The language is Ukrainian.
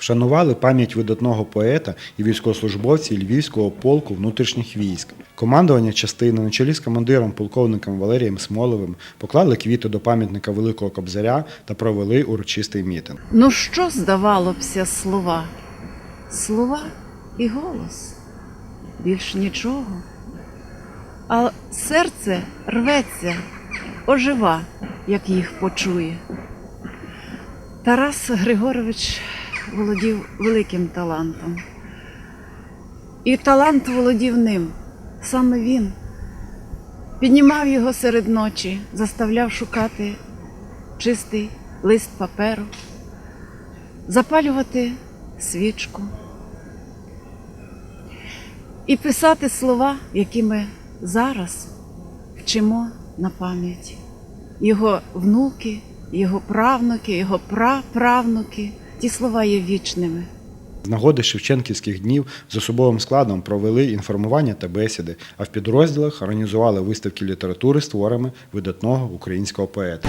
Вшанували пам'ять видатного поета і військовослужбовців Львівського полку внутрішніх військ. Командування частини на чолі з командиром полковником Валерієм Смоловим поклали квіти до пам'ятника Великого Кобзаря та провели урочистий мітинг. Ну що здавало бся слова? Слова і голос. Більш нічого. А серце рветься, ожива, як їх почує. Тарас Григорович володів великим талантом. І талант володів ним. Саме він піднімав його серед ночі, заставляв шукати чистий лист паперу, запалювати свічку і писати слова, які ми зараз вчимо на пам'ять. Його внуки, його правнуки, його праправнуки, ті слова є вічними. З нагоди Шевченківських днів з особовим складом провели інформування та бесіди, а в підрозділах організували виставки літератури з творами видатного українського поета.